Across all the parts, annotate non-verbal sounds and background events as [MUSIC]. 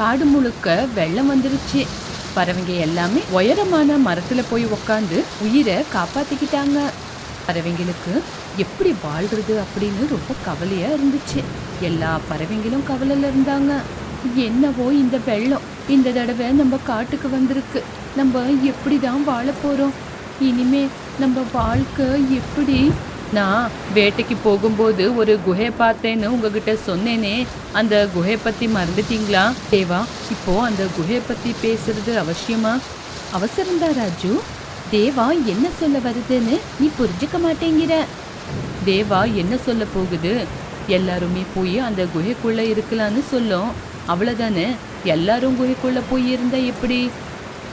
காடு முழுக்க வெள்ளம் வந்துருச்சு. பறவைங்க எல்லாமே உயரமான மரத்துல போய் உக்காந்து உயிரை காப்பாத்திக்கிட்டாங்க. பறவைங்களுக்கு எப்படி வாழ்றது அப்படின்னு ரொம்ப கவலையா இருந்துச்சு. எல்லா பறவைங்களும் கவலையில் இருந்தாங்க. என்னவோ இந்த வெள்ளம் இந்த தடவை நம்ம காட்டுக்கு வந்திருக்கு. நம்ம எப்படி தான் வாழ போகிறோம் இனிமே நம்ம வாழ்க்கை எப்படி நான் வேட்டைக்கு போகும்போது ஒரு குகை பார்த்தேன்னு உங்ககிட்ட சொன்னேனே. அந்த குகை பற்றி மறந்துட்டீங்களா? தேவா இப்போ அந்த குகை பற்றி பேசுறது அவசியமா? அவசரம்தான் ராஜு. தேவா என்ன சொல்ல வருதுன்னு நீ புரிஞ்சுக்க மாட்டேங்கிற. தேவா என்ன சொல்ல போகுது? எல்லாருமே போய் அந்த குகைக்குள்ளே இருக்கலாம்னு சொல்லும். அவ்வளோதானே எல்லாரும் குகைக்குள்ளே போய் இருந்தா எப்படி?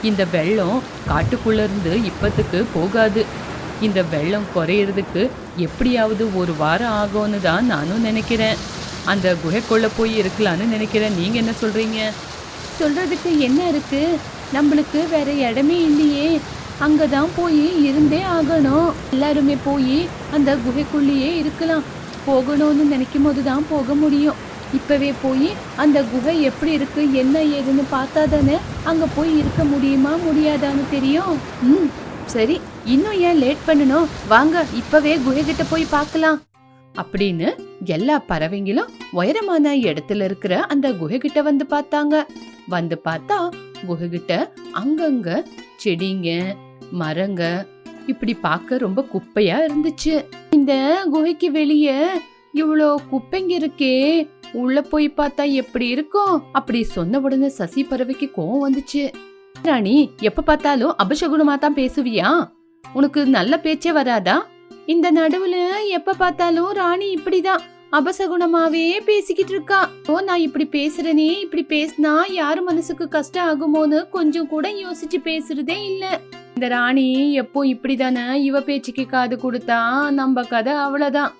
இந்த வெள்ளம் காட்டுக்குள்ளேருந்து இப்பத்துக்கு போகாது. இந்த வெள்ளம் குறையிறதுக்கு எப்படியாவது ஒரு வாரம் ஆகும்னு தான் நானும் நினைக்கிறேன். அந்த குகைக்குள்ளே போய் இருக்கலான்னு நினைக்கிறேன். நீங்கள் என்ன சொல்கிறீங்க சொல்கிறதுக்கு என்ன இருக்குது நம்மளுக்கு வேற இடமே இல்லையே. அங்கே தான் போய் இருந்தே ஆகணும். எல்லாருமே போய் அந்த குகைக்குள்ளேயே இருக்கலாம். போகணும்னு நினைக்கும் போது தான் போக முடியும். இப்போவே போய் அந்த குகை எப்படி இருக்குது என்ன ஏதுன்னு பார்த்தா தானே அங்கே போய் இருக்க முடியுமா முடியாதான்னு தெரியும். ம் சரி. இன்னும் ஏன் லேட் பண்ணணும்? வாங்க இப்பவே குகை கிட்ட போய் பார்க்கலாம். அப்படின்னு எல்லா பறவைங்களும் உயரமான இடத்துல இருக்கிற அந்த குகை கிட்ட வந்து பார்த்தாங்க. வந்து பார்த்தா குகை கிட்ட அங்கங்க செடிங்க மரங்க இப்படி பார்க்க ரொம்ப குப்பையா இருந்துச்சு. இந்த குகைக்கு வெளியே இவ்வளோ குப்பைங்க இருக்கே உள்ள போய் பார்த்தா எப்படி இருக்கும்? அப்படி சொன்ன உடனே சசி பறவைக்கு கோவம் வந்துச்சு. ராணி எப்ப பார்த்தாலும் அபசகுணமா தான் பேசுவியா? உனக்கு நல்ல பேச்சே வராதா? இந்த நடுவுல எப்ப பார்த்தாலும் ராணி இப்படிதான் அபசகுணமாவே பேசிக்கிட்டு இருக்கா. ஓ நான் இப்படி பேசுறேனே இப்படி பேசினா யாரு மனசுக்கு கஷ்டம் ஆகுமோன்னு கொஞ்சம் கூட யோசிச்சு பேசுறதே இல்ல. இந்த ராணி எப்போ இப்படிதானே இவ பேச்சுக்கு காது கொடுத்தா நம்ம கதை அவ்வளவுதான்.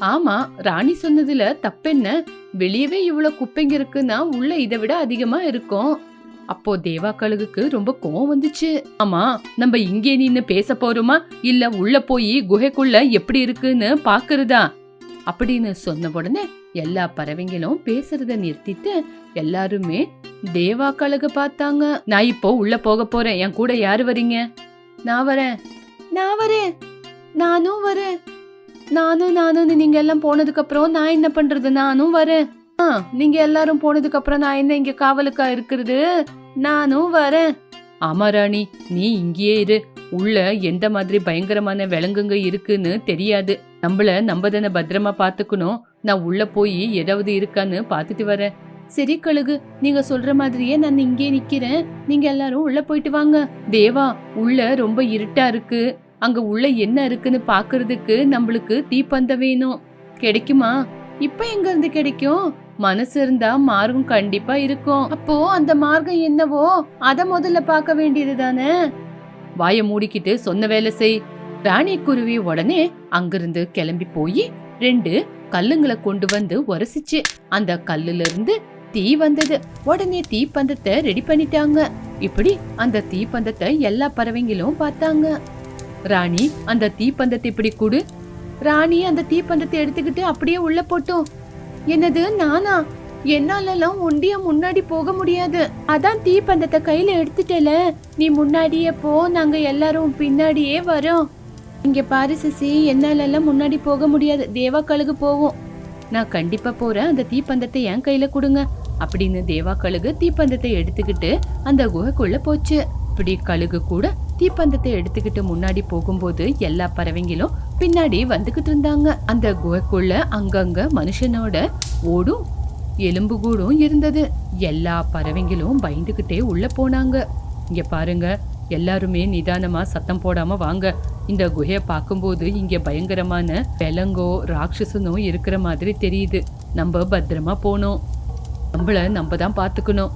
ஆமா ராணி சொன்னதுல தப்பென்ன? வெளியவே இவ்வளவு குப்பைங்க இருக்குன்னா உள்ள இதை விட அதிகமா இருக்கும். அப்போ தேவா கழுகுக்கு ரொம்ப கோவம் வந்துச்சு. ஆமா நம்ம இங்கே நின்னு பேச போறோமா? இல்ல உள்ள போய் குகைக்குள்ள எப்படி இருக்குன்னு பாக்குறதா? அப்படின்னு சொன்ன உடனே எல்லா பறவைங்களும் பேசுறத நிறுத்திட்டு எல்லாருமே தேவா கழுக பார்த்தாங்க. நான் இப்போ உள்ள போக போறேன். என் கூட யாரு வரீங்க? நான் வரேன். நான் வரேன். நானும் வரேன். நானும் நானும் நீங்க எல்லாம் போனதுக்கு அப்புறம் நான் என்ன பண்றது? நானும் வரேன். ஆ நீங்க எல்லாரும் போனதுக்கு அப்புறம் நான் என்ன இங்க காவலுக்கா இருக்கிறது? நானும் வரேன். ஆமா ராணி நீ இங்கேயே இரு. உள்ள எந்த மாதிரி பயங்கரமான விலங்குங்க இருக்குன்னு தெரியாது. நம்மள நம்ம தானே பத்திரமா பாத்துக்கணும். நான் உள்ள போய் ஏதாவது இருக்கான்னு பாத்துட்டு வரேன். சரி கழுகு நீங்க சொல்ற மாதிரியே நான் இங்கே நிக்கிறேன். நீங்க எல்லாரும் உள்ள போயிட்டு வாங்க. தேவா உள்ள ரொம்ப இருட்டா இருக்கு. அங்க உள்ள என்ன இருக்குன்னு பாக்குறதுக்கு நம்மளுக்கு தீப்பந்தம் வேணும். கிடைக்குமா? இப்ப எங்க இருந்து கிடைக்கும்? மனசு இருந்தா மார்க்கம் கண்டிப்பா இருக்கும். அப்போ அந்த மார்க்கம் என்னவோ? அத முதல்ல பார்க்க வேண்டியது தானே வாய மூடிக்கிட்டு சொன்ன வேலை செய். ராணி குருவி உடனே அங்கிருந்து கிளம்பி போய் ரெண்டு கல்லுங்களை கொண்டு வந்து உரசிச்சு அந்த கல்லுல இருந்து தீ வந்தது. உடனே தீப்பந்தத்தை ரெடி பண்ணிட்டாங்க. இப்படி அந்த தீப்பந்தத்தை எல்லா பறவைங்களும் பார்த்தாங்க. ராணி அந்த தீப்பந்தத்தை இப்படி கொடு. ராணி அந்த தீப்பந்தத்தை எடுத்துக்கிட்டு அப்படியே உள்ள போட்டோம். என்னது நானா? என்னாலலாம் ஒண்டிய முன்னாடி போக முடியாது. அதான் தீப்பந்தத்தை கையில எடுத்துட்டேல. நீ முன்னாடியே போ நாங்க எல்லாரும் பின்னாடியே வரோம். இங்க பாரு சிசி என்னாலலாம் முன்னாடி போக முடியாது. தேவா கழுகு போவோம். நான் கண்டிப்பா போறேன். அந்த தீப்பந்தத்தை என் கையில கொடுங்க. அப்படின்னு தேவா கழுகு தீப்பந்தத்தை எடுத்துக்கிட்டு அந்த குகைக்குள்ள போச்சு. இப்படி கழுகு கூட தீப்பந்தத்தை எடுத்துக்கிட்டு முன்னாடி போகும்போது எல்லா பறவைங்களும் பின்னாடி வந்துகிட்டு இருந்தாங்க. அந்த குகைக்குள்ள அங்கங்க மனுஷனோட ஓடும் எலும்பு கூடும் இருந்தது. எல்லா பறவைங்களும் பயந்துகிட்டே உள்ள போனாங்க. இங்க பாருங்க எல்லாருமே நிதானமா சத்தம் போடாம வாங்க. இந்த குகையை பார்க்கும்போது இங்க பயங்கரமான விலங்கோ ராட்சசனோ இருக்கிற மாதிரி தெரியுது. நம்ம பத்திரமா போனோம் நம்மள நம்ம தான் பார்த்துக்கணும்.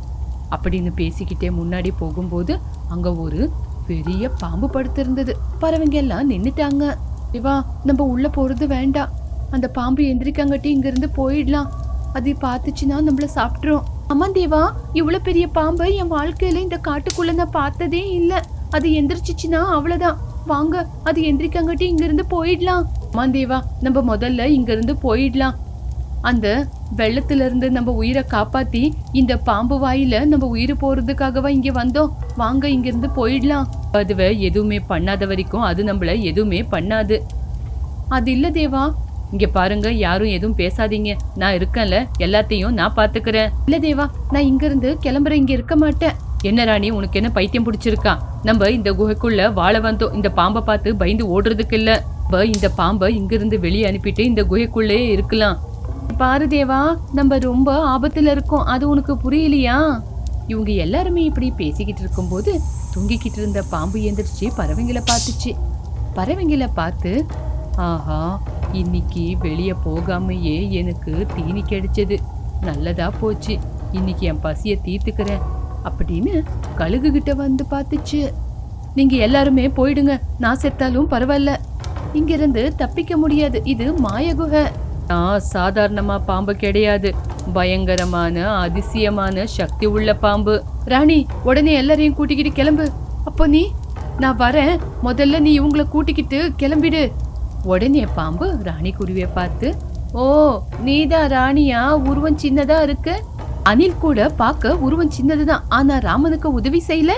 அப்படின்னு பேசிக்கிட்டே முன்னாடி போகும்போது அங்க ஒரு பெரிய பாம்பு படுத்திருந்தது. பறவைங்க எல்லாம் நின்னுட்டாங்க. இவா நம்ம உள்ள போறது வேண்டாம். அந்த பாம்பு எந்திரிக்காங்கட்டி இங்க இருந்து போயிடலாம். அது பார்த்துச்சுன்னா நம்மள சாப்பிட்டுரும். அம்மா தேவா இவ்வளவு பெரிய பாம்பை என் வாழ்க்கையில இந்த காட்டுக்குள்ள நான் பார்த்ததே இல்ல. அது எந்திரிச்சிச்சுன்னா அவ்வளவுதான். வாங்க அது எந்திரிக்காங்கட்டி இங்க இருந்து போயிடலாம். அம்மா தேவா நம்ம முதல்ல இங்க இருந்து போயிடலாம். அந்த வெள்ளத்துல இருந்து நம்ம உயிரை காப்பாத்தி இந்த பாம்பு வாயில நம்ம உயிர் போறதுக்காகவா இங்க வந்தோம். வாங்க இங்கிருந்து போயிடலாம். அதுவை எதுவுமே பண்ணாத வரைக்கும் அது நம்மள எதுவுமே பண்ணாது. அது இல்ல தேவா. இங்க பாருங்க யாரும் எதுவும் பேசாதீங்க. நான் இருக்கேன்ல எல்லாத்தையும் நான் பாத்துக்கிறேன். இல்ல தேவா நான் இங்கேருந்து கிளம்புற இங்கே இங்க இருக்க மாட்டேன். என்ன ராணி உனக்கு என்ன பைத்தியம் பிடிச்சிருக்கா? நம்ம இந்த குகைக்குள்ள வாழ வந்தோம். இந்த பாம்பை பார்த்து பயந்து ஓடுறதுக்கு இல்ல. நம்ம இந்த பாம்பை இங்கிருந்து வெளியே அனுப்பிட்டு இந்த குகைக்குள்ளே இருக்கலாம். பாரு தேவா நம்ம ரொம்ப ஆபத்துல இருக்கோம். அது உனக்கு புரியலையா? இவங்க எல்லாருமே இப்படி பேசிக்கிட்டு இருக்கும்போது தூங்கிக்கிட்டு இருந்த பாம்பு எந்திரிச்சு பறவைங்களை பார்த்துச்சு. பறவைங்களை பார்த்து ஆஹா இன்னைக்கு வெளியே போகாமையே எனக்கு தீனி கிடைச்சது. நல்லதா போச்சு. இன்னைக்கு என் பசியை தீர்த்துக்கிறேன். அப்படின்னு கழுகுகிட்ட வந்து பார்த்துச்சு. நீங்கள் எல்லாருமே போயிடுங்க. நான் செத்தாலும் பரவாயில்ல. இங்கிருந்து தப்பிக்க முடியாது. இது மாயகுகை. நான் சாதாரணமாக பாம்பு கிடையாது. பயங்கரமான அதிசயமான சக்தி உள்ள பாம்பு. ராணி உடனே எல்லாரையும் கூட்டிக்கிட்டு கிளம்பு. அப்போ நீ? நான் வரேன். முதல்ல நீ இவங்கள கூட்டிக்கிட்டு கிளம்பிடு. உடனே பாம்பு ராணி குருவியை பார்த்து ஓ நீதான் ராணியா? உருவம் சின்னதா இருக்கு? அனில் கூட பார்க்க உருவம் சின்னதுதான். ஆனா ராமனுக்கு உதவி செய்யல.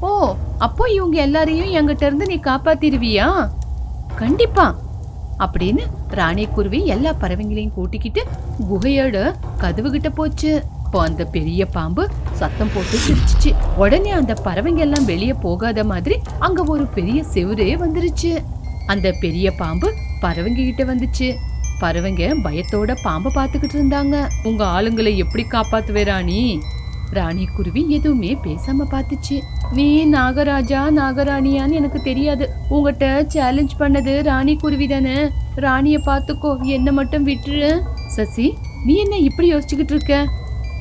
ஓ அப்போ இவங்க எல்லாரையும் என்கிட்ட இருந்து நீ காப்பாத்திருவியா? கண்டிப்பா. அப்படின்னு ராணிக்குருவி எல்லா பறவைங்களையும் கூட்டிக்கிட்டு குகையோட கதவு கிட்ட போச்சு. அப்போ அந்த பெரிய பாம்பு சத்தம் போட்டு சிரிச்சிச்சு. உடனே அந்த பறவைங்க எல்லாம் வெளியே போகாத மாதிரி அங்க ஒரு பெரிய செவரே வந்துருச்சு. அந்த பெரிய பாம்பு பறவைங்க கிட்ட வந்துச்சு. பறவைங்க பயத்தோட பாம்பை பார்த்துக்கிட்டு இருந்தாங்க. உங்க ஆளுங்களை எப்படி காப்பாத்துவே ராணி? ராணி குருவி எதுவுமே பேசாம பார்த்துச்சு. நீ நாகராஜா நாகராணியான்னு எனக்கு தெரியாது. உங்ககிட்ட சேலஞ்ச் பண்ணது ராணி குருவி தானே? ராணிய பாத்துக்கோ என்ன மட்டும் விட்டுரு. சசி நீ என்ன இப்படி யோசிச்சுக்கிட்டு இருக்க?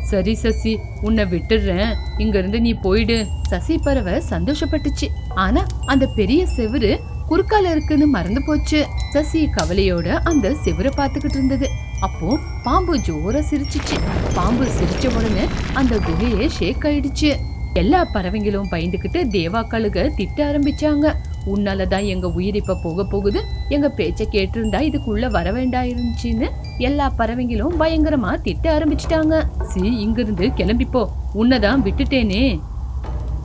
சரி சசி உன்னை விட்டுடுறேன் இங்க இருந்து நீ போயிடு. சசி பறவை சந்தோஷப்பட்டுச்சு. ஆனா அந்த பெரிய செவுரு குறுக்கால இருக்குன்னு மறந்து போச்சு. சசி கவலையோட அந்த செவுரை பார்த்துக்கிட்டு இருந்தது. அப்போ பாம்பு ஜோரா சிரிச்சிச்சு. பாம்பு சிரிச்ச உடனே அந்த குகையே ஷேக் ஆயிடுச்சு. எல்லா பறவைங்களும் பயந்துகிட்டு தேவாக்களுக திட்ட ஆரம்பிச்சாங்க. உன்னால தான் எங்க உயிர் இப்ப போக போகுது. எங்க பேச்ச கேட்டிருந்தா இதுக்குள்ள வர வேண்டாம் இருந்துச்சுன்னு எல்லா பறவைங்களும் பயங்கரமா திட்ட ஆரம்பிச்சிட்டாங்க. சி இங்கிருந்து கிளம்பிப்போ உன்னதான் விட்டுட்டேனே.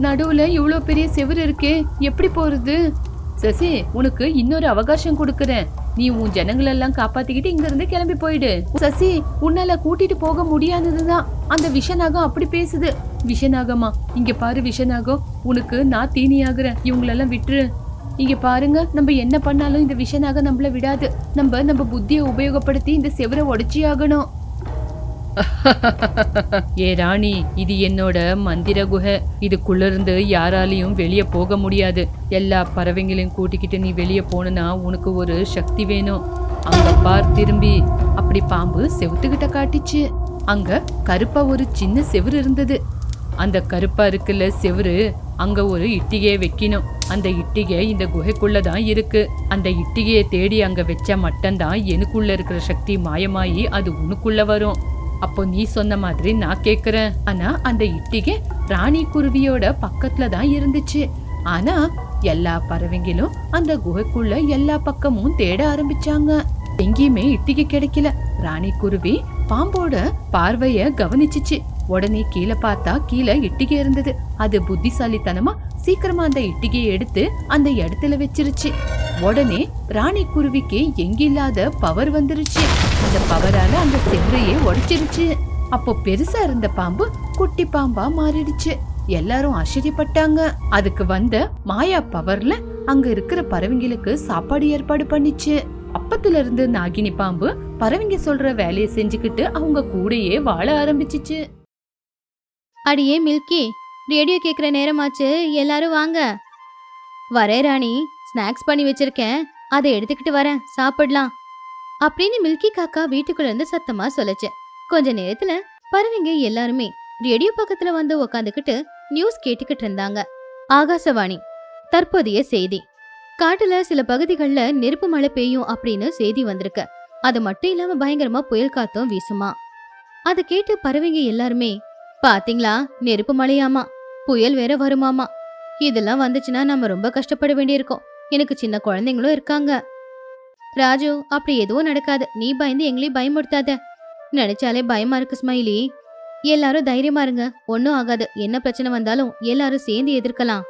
நடுவுல இவ்வளோ பெரிய செவுரு இருக்கே எப்படி போறது? சசி உனக்கு இன்னொரு அவகாசம் கொடுக்கறேன். நீ உன் ஜனங்களெல்லாம் காப்பாத்திக்கிட்டு இங்க இருந்து கிளம்பி போயிடு. சசி உன்னால கூட்டிட்டு போக முடியாததுதான். அந்த விஷநாகம் அப்படி பேசுது. விஷநாகமா இங்க பாரு விஷநாகம். உனக்கு நான் தீனி ஆகுறேன் இவங்களெல்லாம் விட்டுரு. இங்க பாருங்க நம்ம என்ன பண்ணாலும் இந்த விஷனாக நம்மள விடாது. நம்ம நம்ம புத்தியை உபயோகப்படுத்தி இந்த செவரை உடச்சி ஆகணும். [LAUGHS] ஏ ராணி இது என்னோட மந்திர குகை. இதுக்குள்ளிருந்து யாராலையும் வெளியே போக முடியாது. எல்லா பறவைங்களையும் கூட்டிக்கிட்டு நீ வெளியே போனா உனக்கு ஒரு சக்தி வேணும். அங்க பார் திரும்பி. அப்படி பாம்பு செவுத்துக்கிட்ட காட்டிச்சு. அங்க கருப்பா ஒரு சின்ன செவுரு இருந்தது. அந்த கருப்பா இருக்குல்ல செவுரு அங்க ஒரு இட்டிகையை வைக்கணும். அந்த இட்டிகை இந்த குகைக்குள்ள தான் இருக்கு. அந்த இட்டிகையை தேடி அங்க வச்ச மட்டும்தான் எனக்குள்ள இருக்கிற சக்தி மாயமாயி அது உனக்குள்ள வரும். அப்போ நீ சொன்ன மாதிரி நான் கேக்குறேன். ஆனா அந்த இட்டிகை ராணி குருவியோட பக்கத்துல தான் இருந்துச்சு. ஆனா எல்லா பறவைங்களும் அந்த குகைக்குள்ள எல்லா பக்கமும் தேட ஆரம்பிச்சாங்க. எங்கேயுமே இட்டிகை கிடைக்கல. ராணி குருவி பாம்போட பார்வைய கவனிச்சிச்சு. உடனே கீழே பார்த்தா கீழே இட்டிகை இருந்தது. அது புத்திசாலித்தனமா சீக்கிரமா அந்த இட்டிகையை எடுத்து அந்த இடத்துல வச்சிருச்சு. உடனே ராணி குருவிக்கு எங்கில்லாத பவர் வந்துருச்சு. அந்த பவரால அந்த செவ்வையே உடைச்சிருச்சு. அப்போ பெருசா இருந்த பாம்பு குட்டி பாம்பா மாறிடுச்சு. எல்லாரும் ஆச்சரியப்பட்டாங்க. அதுக்கு வந்த மாயா பவர்ல அங்க இருக்கிற பறவைங்களுக்கு சாப்பாடு ஏற்பாடு பண்ணிச்சு. அப்பத்துல இருந்து நாகினி பாம்பு பறவைங்க சொல்ற வேலையை செஞ்சுக்கிட்டு அவங்க கூடயே வாழ ஆரம்பிச்சிச்சு. அடியே மில்கி ரேடியோ கேட்குற நேரமாச்சு எல்லாரும் வாங்க. வரே ராணி ஸ்நாக்ஸ் பண்ணி வச்சிருக்கேன் அதை எடுத்துக்கிட்டு வரேன் சாப்பிடலாம். அப்படின்னு மில்கி காக்கா வீட்டுக்குள்ள இருந்து சத்தமா சொல்லுச்சு. கொஞ்ச நேரத்துல பறவைங்க எல்லாருமே ரேடியோ பக்கத்துல வந்து உக்காந்துக்கிட்டு நியூஸ் கேட்டுக்கிட்டு இருந்தாங்க. ஆகாசவாணி தற்போதைய செய்தி. காட்டுல சில பகுதிகள்ல நெருப்பு மழை பெய்யும் அப்படின்னு செய்தி வந்திருக்கு. அது மட்டும் இல்லாம பயங்கரமா புயல் காத்தும் வீசுமா? அதை கேட்டு பறவைங்க எல்லாருமே பாத்தீங்களா? நெருப்பு மழையாமா? புயல் வேற வருமாமா? இதெல்லாம் வந்துச்சுன்னா நம்ம ரொம்ப கஷ்டப்பட வேண்டியிருக்கோம். எனக்கு சின்ன குழந்தைங்களும் இருக்காங்க. ராஜு அப்படி எதுவும் நடக்காது. நீ பயந்து எங்களையும் பயமுறுத்தாத. நினைச்சாலே பயமா இருக்கு ஸ்மைலி. எல்லாரும் தைரியமா இருங்க. ஒன்னும் ஆகாது. என்ன பிரச்சனை வந்தாலும் எல்லாரும் சேர்ந்து எதிர்க்கலாம்.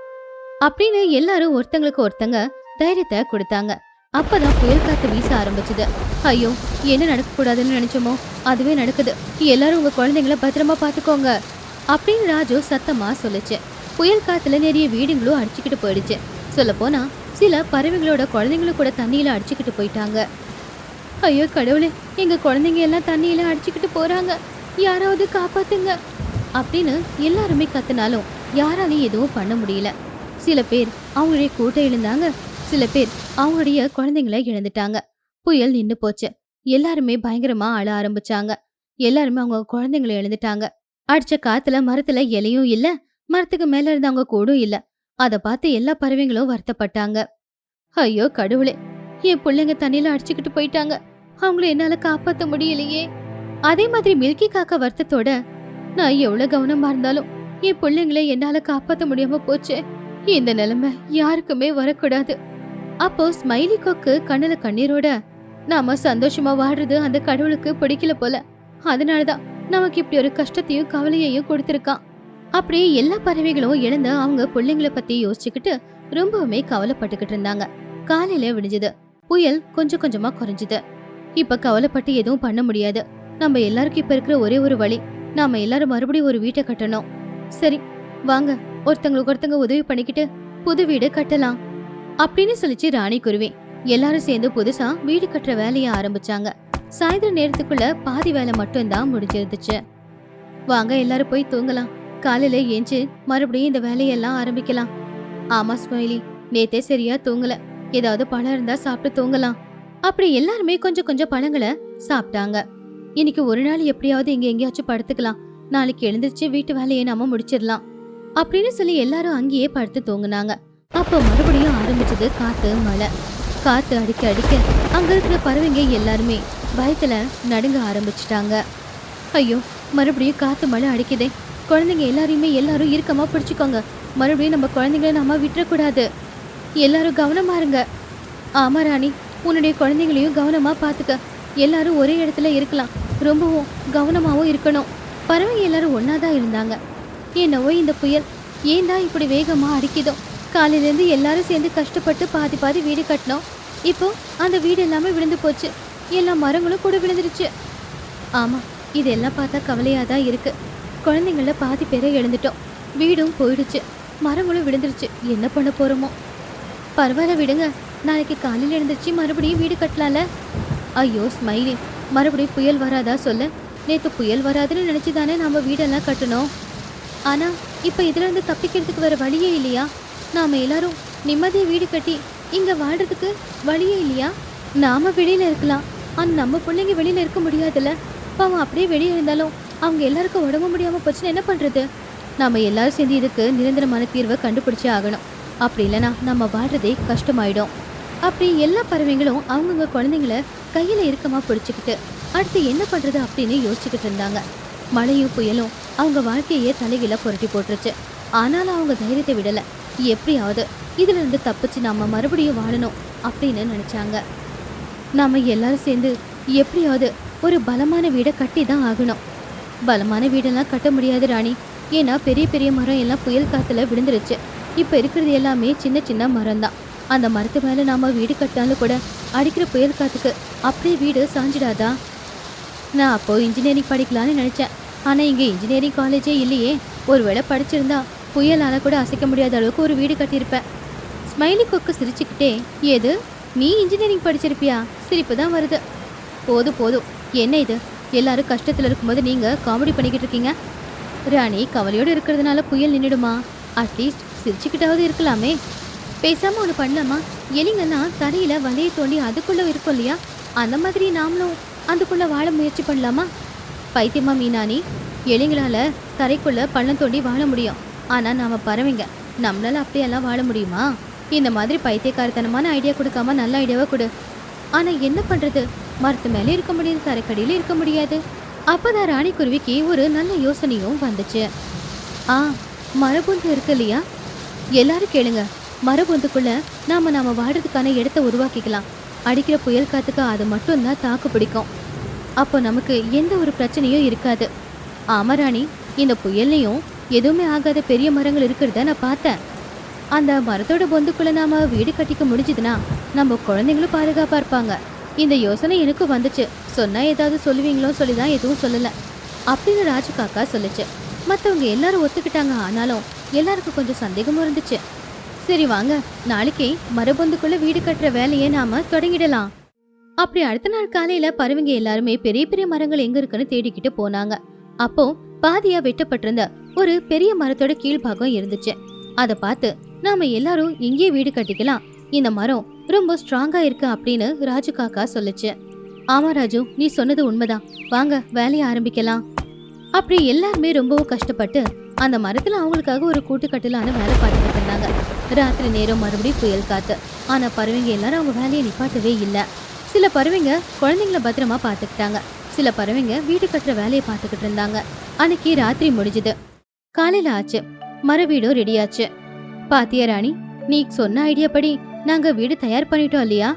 அப்படின்னு எல்லாரும் ஒருத்தங்களுக்கு ஒருத்தங்க தைரியத்தை கொடுத்தாங்க. அப்பதான் புயல் காத்து வீச ஆரம்பிச்சது. ஐயோ என்ன நடக்க கூடாதுன்னு நினைச்சோமோ? அதுவே நடக்குது. எல்லாரும் உங்க குழந்தைங்கள பத்திரமா பாத்துக்கோங்க. அப்படின்னு ராஜு சத்தமா சொல்லுச்சு. புயல் காத்துல நிறைய வீடுங்களும் அடிச்சுக்கிட்டு போயிடுச்சு. சொல்ல போனா சில பறவைகளோட குழந்தைங்களும் கூட தண்ணியில அடிச்சுக்கிட்டு போயிட்டாங்க. ஐயோ கடவுளே எங்க குழந்தைங்க எல்லாம் தண்ணியில அடிச்சுக்கிட்டு போறாங்க. யாராவது காப்பாத்துங்க. அப்படின்னு எல்லாருமே கத்துனாலும் யாராலையும் எதுவும் பண்ண முடியல. சில பேர் அவங்களுடைய கூட்ட இழந்தாங்க சில பேர் அவங்களுடைய குழந்தைங்கள இழந்துட்டாங்க. புயல் நின்னு போச்சு. எல்லாருமே பயங்கரமா அழ ஆரம்பிச்சாங்க. எல்லாருமே அவங்க குழந்தைங்களை இழந்துட்டாங்க. அடிச்ச காத்துல மரத்துல இலையும் இல்ல மரத்துக்கு மேல இருந்தவங்க கூடும் இல்ல. அத பார்த்து எல்லா பறவைங்களும் வருத்தப்பட்டாங்க. ஐயோ கடவுளே! என் பிள்ளைங்க தண்ணியில அடிச்சுக்கிட்டு போயிட்டாங்க. அவங்கள என்னால காப்பாத்த முடியலையே. அதே மாதிரி மில்கி காக்கா வருத்தத்தோட நான் எவ்வளவு கவனமா இருந்தாலும் என் பிள்ளைங்களை என்னால காப்பாத்த முடியாம போச்சு. இந்த நிலைமை யாருக்குமே வரக்கூடாது. அப்போ ஸ்மைலி கொக்கு கண்ணுல கண்ணீரோட நாம சந்தோஷமா வாடுறது அந்த கடவுளுக்கு பிடிக்கல போல. அதனாலதான் நமக்கு இப்படி ஒரு கஷ்டத்தையும் கவலையையும் கொடுத்திருக்கான். அப்படியே எல்லா பறவைகளும் இழந்து அவங்க பிள்ளைங்கள பத்தி யோசிச்சுக்கிட்டு ரொம்பவுமே கவலைப்பட்டுக்கிட்டு இருந்தாங்க. காலையில விடிஞ்சது. புயல் கொஞ்சம் கொஞ்சமா குறைஞ்சுது. இப்ப கவலைப்பட்டு எதுவும் பண்ண முடியாது. நம்ம எல்லாருக்கும் இப்ப இருக்கிற ஒரே ஒரு வழி நாம எல்லாரும் மறுபடியும் ஒரு வீட்டை கட்டணும். சரி வாங்க. ஒருத்தங்களுக்கு ஒருத்தங்க உதவி பண்ணிக்கிட்டு புது வீடு கட்டலாம் அப்படின்னு சொல்லிச்சு ராணி குருவி. எல்லாரும் சேர்ந்து புதுசா வீடு கட்டுற வேலைய ஆரம்பிச்சாங்க. சாயந்தர நேரத்துக்குள்ள பாதி வேலை மட்டும்தான் முடிஞ்சிருந்துச்சு. வாங்க எல்லாரும் போய் தூங்கலாம். காலையில ஏஞ்சி மறுபடியும் இந்த வேலையெல்லாம் ஆரம்பிக்கலாம். ஆமா ஸ்மைலி நேத்தே சரியா தூங்கல. ஏதாவது பழம் இருந்தா சாப்பிட்டு தூங்கலாம். அப்படி எல்லாருமே கொஞ்சம் கொஞ்சம் பழங்களை சாப்பிட்டாங்க. இன்னைக்கு ஒரு நாள் எப்படியாவது இங்க எங்கேயாச்சும் படுத்துக்கலாம். நாளைக்கு எழுந்திருச்சு வீட்டு வேலையை நாம முடிச்சிடலாம். அப்படின்னு சொல்லி எல்லாரும் அங்கேயே படுத்து தூங்குனாங்க. அப்போ மறுபடியும் ஆரம்பிச்சது காத்து மழை. காத்து அடிக்க அடிக்க அங்க இருக்கிற பறவைங்க எல்லாருமே பயத்துல நடுங்க ஆரம்பிச்சிட்டாங்க. ஐயோ மறுபடியும் காத்து மழை அடிக்குதே. குழந்தைங்க எல்லாரையுமே எல்லாரும் இறுக்கமா பிடிச்சுக்கோங்க. மறுபடியும் நம்ம குழந்தைங்கள நாம விட்டுறக்கூடாது. எல்லாரும் கவனமா இருங்க. ஆமா ராணி. உன்னுடைய குழந்தைங்களையும் கவனமா பாத்துக்க. எல்லாரும் ஒரே இடத்துல இருக்கலாம். ரொம்பவும் கவனமாவும் இருக்கணும். பறவைங்க எல்லாரும் ஒன்னாதான் இருந்தாங்க. என்னவோ இந்த புயல். ஏன் தான் இப்படி வேகமாக அடிக்குதோ? காலையிலேருந்து எல்லாரும் சேர்ந்து கஷ்டப்பட்டு பாதி பாதி வீடு கட்டினோம். இப்போ அந்த வீடு எல்லாமே விழுந்து போச்சு. எல்லா மரங்களும் கூட விழுந்துருச்சு. ஆமாம் இதெல்லாம் பார்த்தா கவலையாக தான் இருக்குது குழந்தைங்கள பாதி பேரை எழுந்துட்டோம். வீடும் போயிடுச்சு. மரங்களும் விழுந்துருச்சு. என்ன பண்ண போகிறோமோ பரவாயில்ல விடுங்க. நாளைக்கு காலையில் எழுந்திருச்சு மறுபடியும் வீடு கட்டலாம்ல. ஐயோ ஸ்மைலி. மறுபடியும் புயல் வராதா சொல்ல? நேற்று புயல் வராதுன்னு நினச்சி தானே நம்ம வீடெல்லாம் கட்டணும் ஆனால் இப்போ இதுலேருந்து தப்பிக்கிறதுக்கு வர வழியே இல்லையா? நாம் எல்லாரும் நிம்மதியை வீடு கட்டி இங்கே வாழ்கிறதுக்கு வழியே இல்லையா? நாம் வெளியில் இருக்கலாம். ஆனால் நம்ம பிள்ளைங்க வெளியில் இருக்க முடியாதுல்ல. பாவம் அப்படியே வெளியே இருந்தாலும் அவங்க எல்லாருக்கும் உடம்பு முடியாமல் போச்சுன்னா என்ன பண்ணுறது நாம் எல்லாரும் சேர்ந்து இதுக்கு நிரந்தரமான தீர்வை கண்டுபிடிச்சே ஆகணும். அப்படி இல்லைன்னா நம்ம வாழ்கிறதே கஷ்டமாயிடும். அப்படி எல்லா பறவைங்களும் அவங்கவுங்க குழந்தைங்கள கையில் இறுக்கமாக பிடிச்சிக்கிட்டு அடுத்து என்ன பண்ணுறது அப்படின்னு யோசிச்சுக்கிட்டு இருந்தாங்க. மழையும் புயலும் அவங்க வாழ்க்கையே தலைகீழ புரட்டி போட்டுருச்சு. ஆனாலும் அவங்க தைரியத்தை விடலை. எப்படியாவது இதுல இருந்து தப்பிச்சு நாம மறுபடியும் வாழணும் அப்படின்னு நினைச்சாங்க. நாம எல்லாரும் சேர்ந்து எப்படியாவது ஒரு பலமான வீடை கட்டி தான் ஆகணும். பலமான வீடெல்லாம் கட்ட முடியாது ராணி. ஏன்னா பெரிய பெரிய மரம் எல்லாம் புயல் காத்துல விழுந்துருச்சு. இப்போ இருக்கிறது எல்லாமே சின்ன சின்ன மரம் தான் அந்த மரத்து மேலே நாம வீடு கட்டாலும் கூட அடிக்கிற புயல் காத்துக்கு அப்படியே வீடு சாஞ்சிடாதா? நான் அப்போ இன்ஜினியரிங் படிக்கலான்னு நினைச்சேன். ஆனால் இங்கே இன்ஜினியரிங் காலேஜே இல்லையே. ஒருவேளை படிச்சிருந்தா புயலால் கூட அசைக்க முடியாத அளவுக்கு ஒரு வீடு கட்டியிருப்பேன் ஸ்மைலி கொக்கு சிரிச்சுக்கிட்டே ஏது நீ இன்ஜினியரிங் படிச்சிருப்பியா? சிரிப்பு தான் வருது. போதும் போதும். என்ன இது? எல்லாரும் கஷ்டத்தில் இருக்கும்போது நீங்கள் காமெடி பண்ணிக்கிட்டு இருக்கீங்க? ராணி கவலையோடு இருக்கிறதுனால புயல் நின்றுடுமா அட்லீஸ்ட் சிரிச்சுக்கிட்டாவது இருக்கலாமே. பேசாமல் ஒன்று பண்ணலாமா? எலிங்கெல்லாம் தரையில் வலையை தோண்டி அதுக்குள்ளே இருக்கும் இல்லையா? அந்த மாதிரி நாமளும் அதுக்குள்ளே வாழ முயற்சி பண்ணலாமா? பைத்தியமா மீனானி எலிங்களால் தரைக்குள்ளே பள்ளம் தோண்டி வாழ முடியும். ஆனால் நாம் பறவைங்க நம்மளால அப்படியெல்லாம் வாழ முடியுமா? இந்த மாதிரி பைத்தியக்காரத்தனமான ஐடியா கொடுக்காம நல்ல ஐடியாவை கொடு. ஆனால் என்ன பண்ணுறது மரத்து மேலே இருக்க முடியாது தரைக்கடியில் இருக்க முடியாது. அப்போ தான் ராணிக்குருவிக்கு ஒரு நல்ல யோசனையும் வந்துச்சு. ஆ மரபொந்து இருக்கு இல்லையா? எல்லாரும் கேளுங்க. மரபொந்துக்குள்ளே நாம் நாம வாடுறதுக்கான இடத்த உருவாக்கிக்கலாம். அடிக்கிற புயல் காத்துக்கு அது மட்டும்தான் தாக்கு பிடிக்கும். அப்போ நமக்கு எந்த ஒரு பிரச்சனையும் இருக்காது. ஆமராணி இந்த புயல்லையும் எதுவுமே ஆகாத பெரிய மரங்கள் இருக்கிறத நான் பார்த்தேன். அந்த மரத்தோட பொந்துக்குள்ள நாம வீடு கட்டிக்க முடிஞ்சதுன்னா நம்ம குழந்தைங்களும் பாதுகாப்பா இருப்பாங்க. இந்த யோசனை எனக்கு வந்துச்சு. சொன்னா ஏதாவது சொல்லுவீங்களோ சொல்லிதான் எதுவும் சொல்லல. அப்படின்னு ராஜு காக்கா சொல்லுச்சு. மற்றவங்க எல்லாரும் ஒத்துக்கிட்டாங்க. ஆனாலும் எல்லாருக்கும் கொஞ்சம் சந்தேகமும் இருந்துச்சு. சரி வாங்க நாளைக்கே மரபொந்துக்குள்ள வீடு கட்டுற வேலையை நாம தொடங்கிடலாம். அப்படி அடுத்த நாள் காலையில பறவைங்க எல்லாருமே பெரிய பெரிய மரங்கள் எங்க இருக்குன்னு தேடிக்கிட்டு போனாங்க. அப்போ பாதியா வெட்டப்பட்டிருந்த ஒரு பெரிய மரத்தோட கீழ்பாகம் இருந்துச்சு. அதை பார்த்து நாம எல்லாரும் இங்கேயே வீடு கட்டிக்கலாம். இந்த மரம் ரொம்ப ஸ்ட்ராங்கா இருக்கு அப்படின்னு ராஜு காக்கா சொல்லுச்சு. ஆமா ராஜு நீ சொன்னது உண்மைதான். வாங்க வேலையை ஆரம்பிக்கலாம். அப்படி எல்லாருமே ரொம்பவும் கஷ்டப்பட்டு அந்த மரத்துல அவங்களுக்காக ஒரு கூட்டு கட்டலான வேலை பார்த்துட்டு இருந்தாங்க. ராத்திரி நேரம் மறுபடியும் புயல் காத்து. ஆனா பறவைங்க எல்லாரும் அவங்க வேலையை நிப்பாட்டவே இல்லை. சில பறவைங்க குழந்தைங்கள பத்திரமா பார்த்துக்கிட்டாங்க சில பறவைங்க வீடு கட்டுற வேலையை பார்த்துக்கிட்டு இருந்தாங்க. அன்னைக்கு ராத்திரி முடிஞ்சுது. காலையில ஆச்சு. மர வீடும் ரெடியாச்சு பாத்தியா ராணி நீ சொன்ன ஐடியா படி நாங்க வீடு தயார் பண்ணிட்டோம் இல்லையா?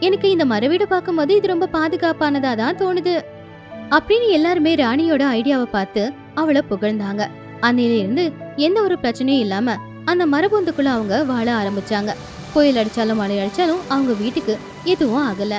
எனக்கு இந்த மர வீடு பார்க்கும்போது இது ரொம்ப பாதுகாப்பானதா தான் தோணுது. அப்படின்னு எல்லாருமே ராணியோட ஐடியாவை பார்த்து அவளை புகழ்ந்தாங்க. அன்னையில இருந்து எந்த ஒரு பிரச்சனையும் இல்லாம அந்த மரபொந்துக்குள்ள அவங்க வாழ ஆரம்பிச்சாங்க. புயல் அடித்தாலும் மழை அடித்தாலும் அவங்க வீட்டுக்கு எதுவும் ஆகலை.